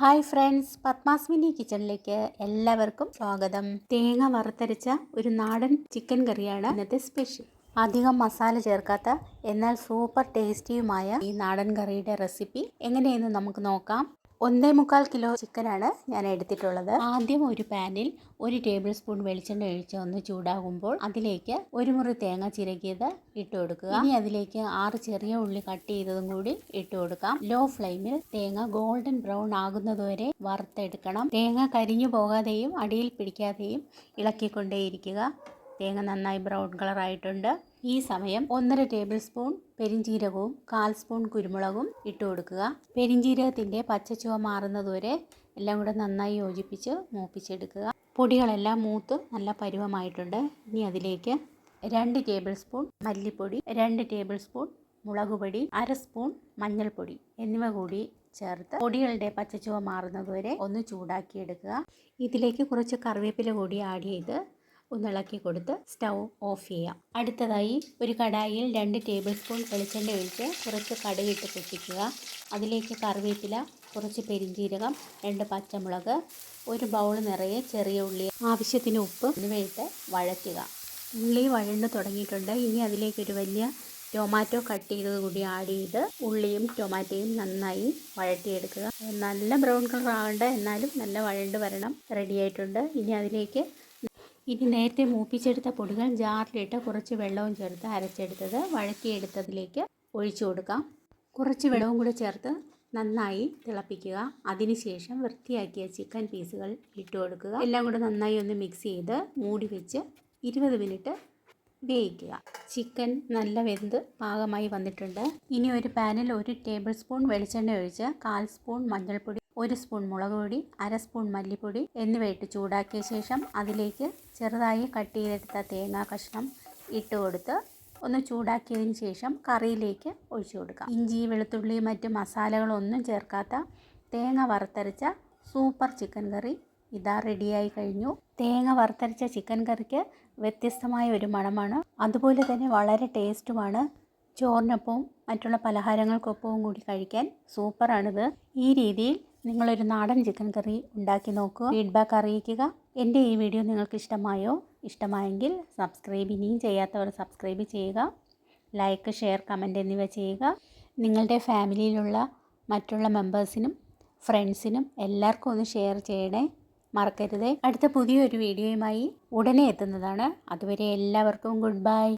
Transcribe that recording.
Hi friends പത്മാസ്മിനി കിച്ചണിലേക്ക് എല്ലാവർക്കും സ്വാഗതം. തേങ്ങ വറുത്തരച്ച ഒരു നാടൻ ചിക്കൻ കറിയാണ് ഇന്നത്തെ സ്പെഷ്യൽ അധികം മസാല ചേർക്കാത്ത എന്നാൽ സൂപ്പർ ടേസ്റ്റിയുമായ ഈ നാടൻ കറിയുടെ റെസിപ്പി എങ്ങനെയെന്ന് നമുക്ക് നോക്കാം. ഒന്നേ മുക്കാൽ കിലോ ചിക്കനാണ് ഞാൻ എടുത്തിട്ടുള്ളത്. ആദ്യം ഒരു പാനിൽ ഒരു ടേബിൾ സ്പൂൺ വെളിച്ചെണ്ണ ഒഴിച്ച് ഒന്ന് ചൂടാകുമ്പോൾ അതിലേക്ക് ഒരു മുറി തേങ്ങ ചിരകിയത് ഇട്ട് കൊടുക്കുക. ഇനി അതിലേക്ക് ആറ് ചെറിയ ഉള്ളി കട്ട് ചെയ്തതും കൂടി ഇട്ട് കൊടുക്കാം. ലോ ഫ്ലെയിമിൽ തേങ്ങ ഗോൾഡൻ ബ്രൗൺ ആകുന്നതുവരെ വറുത്തെടുക്കണം. തേങ്ങ കരിഞ്ഞു പോകാതെയും അടിയിൽ പിടിക്കാതെയും ഇളക്കിക്കൊണ്ടേയിരിക്കുക. തേങ്ങ നന്നായി ബ്രൗൺ കളറായിട്ടുണ്ട്. ഈ സമയം ഒന്നര ടേബിൾ സ്പൂൺ പെരിഞ്ചീരകവും കാൽ സ്പൂൺ കുരുമുളകും ഇട്ട് കൊടുക്കുക. പെരിഞ്ചീരകത്തിന്റെ പച്ചച്ചുവ മാറുന്നതുവരെ എല്ലാം കൂടെ നന്നായി യോജിപ്പിച്ച് മൂപ്പിച്ചെടുക്കുക. പൊടികളെല്ലാം മൂത്ത് നല്ല പരുവമായിട്ടുണ്ട്. ഇനി അതിലേക്ക് രണ്ട് ടേബിൾ സ്പൂൺ മല്ലിപ്പൊടി രണ്ട് ടേബിൾ സ്പൂൺ മുളക് പൊടി അര സ്പൂൺ മഞ്ഞൾപ്പൊടി എന്നിവ കൂടി ചേർത്ത് പൊടികളുടെ പച്ചച്ചുവ മാറുന്നതുവരെ ഒന്ന് ചൂടാക്കിയെടുക്കുക. ഇതിലേക്ക് കുറച്ച് കറിവേപ്പില കൂടി ആഡ് ചെയ്ത് ഒന്നിളക്കി കൊടുത്ത് സ്റ്റൗ ഓഫ് ചെയ്യാം. അടുത്തതായി ഒരു കടായിൽ രണ്ട് ടേബിൾ സ്പൂൺ വെളിച്ചെണ്ണ ഒഴിച്ച് കുറച്ച് കടുകിട്ട് പൊട്ടിക്കുക. അതിലേക്ക് കറിവേപ്പില കുറച്ച് പെരിഞ്ചീരകം രണ്ട് പച്ചമുളക് ഒരു ബൗൾ നിറയെ ചെറിയ ഉള്ളി ആവശ്യത്തിന് ഉപ്പ് എന്നിവയിട്ട് വഴറ്റുക. ഉള്ളി വഴണ്ട് തുടങ്ങിയിട്ടുണ്ട്. ഇനി അതിലേക്ക് ഒരു വലിയ ടൊമാറ്റോ കട്ട് ചെയ്തത് കൂടി ആഡ് ചെയ്ത് ഉള്ളിയും ടൊമാറ്റോയും നന്നായി വഴറ്റിയെടുക്കുക. നല്ല ബ്രൗൺ കളർ ആകേണ്ട എന്നാലും നല്ല വഴണ്ട് വരണം. റെഡി ആയിട്ടുണ്ട്. ഇനി അതിലേക്ക് ഇനി നേരത്തെ മൂപ്പിച്ചെടുത്ത പൊടികൾ ജാറിലിട്ട് കുറച്ച് വെള്ളവും ചേർത്ത് അരച്ചെടുത്തത് വഴറ്റിയെടുത്തതിലേക്ക് ഒഴിച്ചു കൊടുക്കാം. കുറച്ച് വെള്ളവും കൂടെ ചേർത്ത് നന്നായി തിളപ്പിക്കുക. അതിനുശേഷം വൃത്തിയാക്കിയ ചിക്കൻ പീസുകൾ ഇട്ട് കൊടുക്കുക. എല്ലാം കൂടെ നന്നായി ഒന്ന് മിക്സ് ചെയ്ത് മൂടി വെച്ച് ഇരുപത് മിനിറ്റ് വേവിക്കുക. ചിക്കൻ നല്ല വെന്ത് പാകമായി വന്നിട്ടുണ്ട്. ഇനി ഒരു പാനിൽ ഒരു ടേബിൾ സ്പൂൺ വെളിച്ചെണ്ണ ഒഴിച്ച് കാൽ സ്പൂൺ മഞ്ഞൾപ്പൊടി ഒരു സ്പൂൺ മുളക് പൊടി അര സ്പൂൺ മല്ലിപ്പൊടി എന്നിവയിട്ട് ചൂടാക്കിയ ശേഷം അതിലേക്ക് ചെറുതായി കട്ട് ചെയ്തെടുത്ത തേങ്ങാ കഷ്ണം ഇട്ട് കൊടുത്ത് ഒന്ന് ചൂടാക്കിയതിന് ശേഷം കറിയിലേക്ക് ഒഴിച്ചു കൊടുക്കാം. ഇഞ്ചി വെളുത്തുള്ളി മറ്റ് മസാലകളൊന്നും ചേർക്കാത്ത തേങ്ങ വറുത്തരച്ച സൂപ്പർ ചിക്കൻ കറി ഇതാ റെഡിയായി കഴിഞ്ഞു. തേങ്ങ വറുത്തരച്ച ചിക്കൻ കറിക്ക് വ്യത്യസ്തമായ ഒരു മണമാണ്. അതുപോലെ തന്നെ വളരെ ടേസ്റ്റുമാണ്. ചോറിനൊപ്പവും മറ്റുള്ള പലഹാരങ്ങൾക്കൊപ്പവും കൂടി കഴിക്കാൻ സൂപ്പറാണിത്. ഈ രീതിയിൽ നിങ്ങളൊരു നാടൻ ചിക്കൻ കറി ഉണ്ടാക്കി നോക്കുക. ഫീഡ്ബാക്ക് അറിയിക്കുക. എന്റെ ഈ വീഡിയോ നിങ്ങൾക്ക് ഇഷ്ടമായോ ഇഷ്ടമായെങ്കിൽ സബ്സ്ക്രൈബ് ഇനിയും ചെയ്യാത്തവർ സബ്സ്ക്രൈബ് ചെയ്യുക. ലൈക്ക് ഷെയർ കമന്റ് എന്നിവ ചെയ്യുക. നിങ്ങളുടെ ഫാമിലിയിലുള്ള മറ്റുള്ള മെമ്പേഴ്സിനും ഫ്രണ്ട്സിനും എല്ലാവർക്കും ഒന്ന് ഷെയർ ചെയ്യണേ. മറക്കരുത്. അടുത്ത പുതിയൊരു വീഡിയോയുമായി ഉടനെ എത്തുന്നതാണ്. അതുവരെ എല്ലാവർക്കും ഗുഡ് ബൈ.